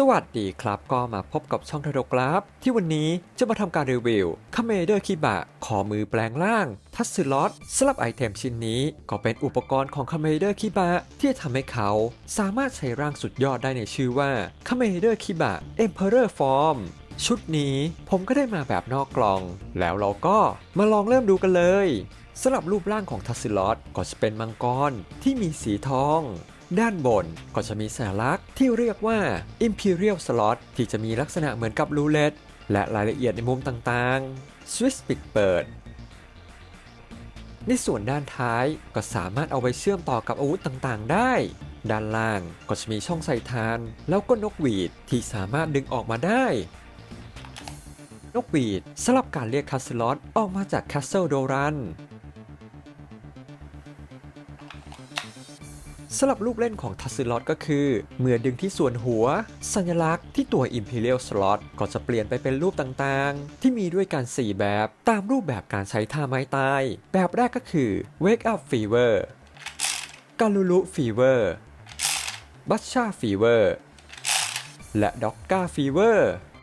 สวัสดีครับก็มาพบกับช่องทโดกราฟ ที่วันนี้จะมาทำการรีวิวคาเมเดอร์คิบะขอมือแปลงร่าง ทัสซิลอตสลับไอเทมชิ้นนี้ ก็เป็นอุปกรณ์ของคาเมเดอร์คิบะที่ทำให้เขาสามารถใช้ร่างสุดยอดได้ในชื่อว่าคาเมเดอร์คิบะเอ็มเพอเรอร์ฟอร์มชุดนี้ผมก็ได้มาแบบนอกกล่อง แล้วเราก็มาลองเริ่มดูกันเลยสำหรับรูปร่างของทัสซิลอตก็จะเป็นมังกรที่มีสีทอง ด้านบนก็จะมีสัญลักษณ์ที่เรียกว่า Imperial Slot ที่จะมีลักษณะเหมือนกับรูเล็ตและรายละเอียดในมุมต่างๆ Swiss ปิดเปิดในส่วนด้านท้ายก็สามารถเอาไปเชื่อมต่อกับอาวุธต่างๆ ได้ ด้านล่างก็จะมีช่องใส่ทาน แล้วก็นกหวีดที่สามารถดึงออกมาได้ นกหวีดสลับการเรียกคัสซิลอตออกมาจาก Castle Doran ส สำหรับลูกเล่นของทัสซิลอตก็คือ เมื่อดึงที่ส่วนหัว สัญลักษณ์ที่ตัว Imperial Slot ก็จะเปลี่ยนไปเป็นรูปต่างๆ ที่มีด้วยกัน 4 แบบตามรูปแบบการใช้ท่าไม้ตาย แบบแรกก็คือ Wake Up Fever กาลูลุ Fever บัชชา Fever และด็อกกา Fever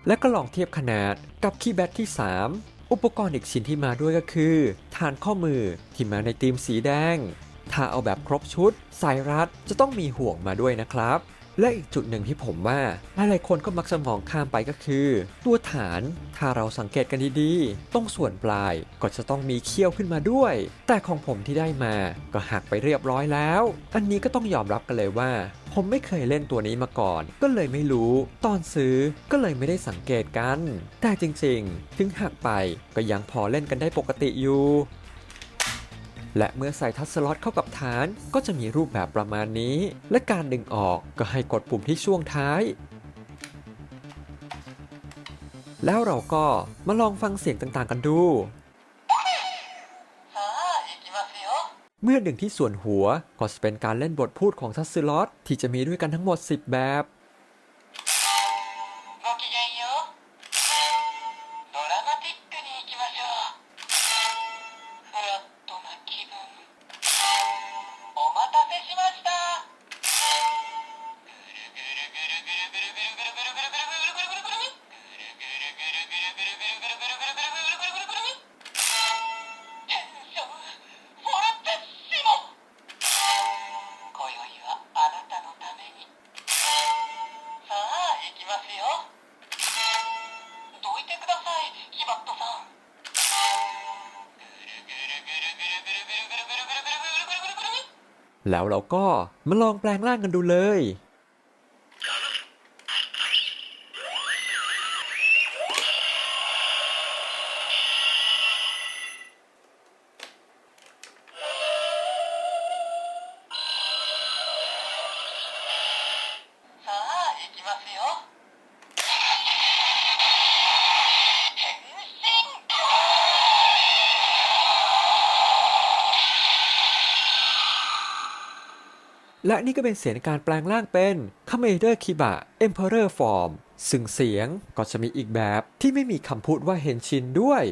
และก็ลองเทียบขนาดกับคีย์แบตที่ 3 อุปกรณ์อีกชิ้นที่มาด้วยก็คือ ฐานข้อมือที่มาในธีมสีแดง ถ้าเอาแบบครบชุด สายรัดจะต้องมีห่วงมาด้วยนะครับ และอีกจุดหนึ่งที่ผมว่าหลายๆคนก็มักจะมองข้ามไปก็คือ ตัวฐานถ้าเราสังเกตกันดีๆตรงส่วนปลายก็จะต้องมีเขี้ยวขึ้นมาด้วย แต่ของผมที่ได้มาก็หักไปเรียบร้อยแล้ว อันนี้ก็ต้องยอมรับกันเลยว่าผมไม่เคยเล่นตัวนี้มาก่อน ก็เลยไม่รู้ ตอนซื้อก็เลยไม่ได้สังเกตกัน แต่จริงๆ ถึงหักไปก็ยังพอเล่นกันได้ปกติอยู่ และเมื่อใส่ทัศสล็อตเข้ากับฐาน ก็จะมีรูปแบบประมาณนี้ และการดึงออกก็ให้กดปุ่มที่ช่วงท้าย แล้วเราก็มาลองฟังเสียงต่างๆกันดู เมื่อดึงที่ส่วนหัวก็จะเป็นการเล่นบทพูดของทัศสล็อตที่จะมีด้วยกันทั้งหมด 10 แบบ แล้วเราก็มาลองแปลงร่างกันดูเลย และนี่ก็เป็นเสียงการแปลงร่างเป็น c a m e d e r Kiba Emperor Form ซึ่งเสียงก็จะมีอีกแบบที่ไม่มีคำพูดว่าเฮนชินด้วย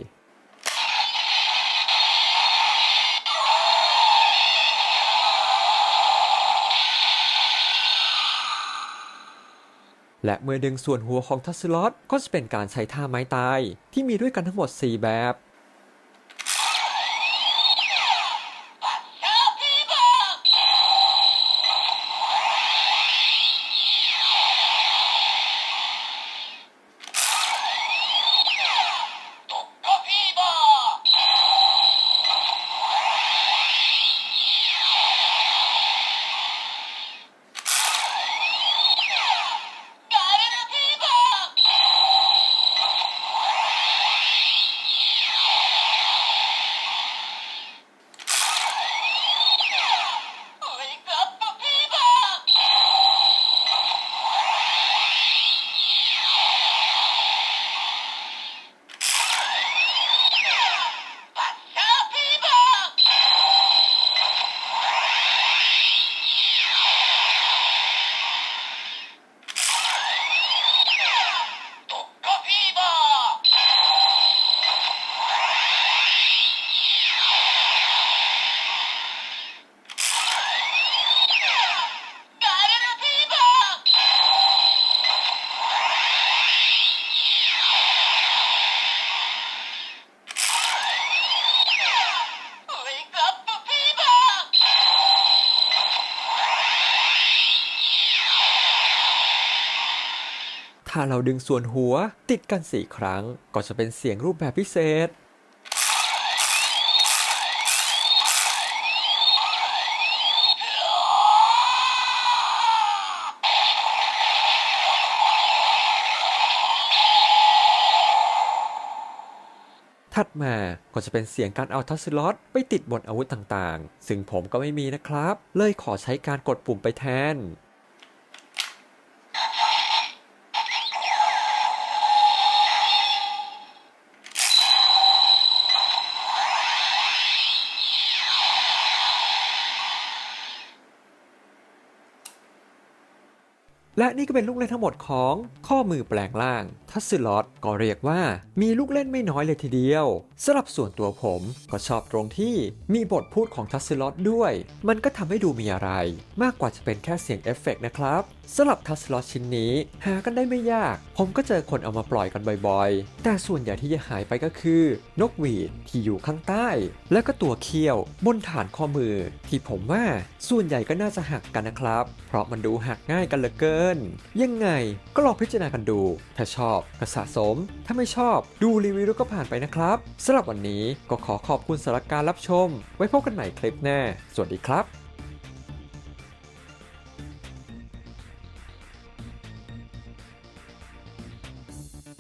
และเมื่อดึงส่วนหัวของทัสซิลอตก็จะเป็นการใช้ท่าไม้ตาย ที่มีด้วยกันทั้งหมด 4 แบบ ถ้าเราดึงส่วนหัวติดกัน4ครั้ง ก็จะเป็นเสียงรูปแบบพิเศษ ถัดมาก็จะเป็นเสียงการเอาทัสซิลอตไปติดบนอาวุธต่างๆ ซึ่งผมก็ไม่มีนะครับ เลยขอใช้การกดปุ่มไปแทน และนี่ก็เป็นลูกเล่นทั้งหมดของข้อมือแปลงล่างทัสซิลอตก็เรียกว่ามีลูกเล่นไม่น้อยเลยทีเดียวสำหรับส่วนตัวผมก็ชอบตรงที่มีบทพูดของทัสซิลอตด้วย มันก็ทำให้ดูมีอะไร มากกว่าจะเป็นแค่เสียงเอฟเฟกต์นะครับสำหรับทัสซิลอชิ้นนี้หากันได้ไม่ยาก ผมก็เจอคนเอามาปล่อยกันบ่อยๆ แต่ส่วนใหญ่ที่จะหายไปก็คือ นกหวีดที่อยู่ข้างใต้ แล้วก็ตัวเขี้ยว บนฐานข้อมือ ที่ผมว่าส่วนใหญ่ก็น่าจะหักกันนะครับ เพราะมันดูหักง่ายกันเหลือเกิน ยังไงก็ลองพิจารณากันดู ถ้าชอบก็สะสม ถ้าไม่ชอบดูรีวิวแล้วก็ผ่านไปนะครับสำหรับวันนี้ก็ขอขอบคุณสำหรับการรับชม ไว้พบกันใหม่คลิปหน้าสวัสดีครับ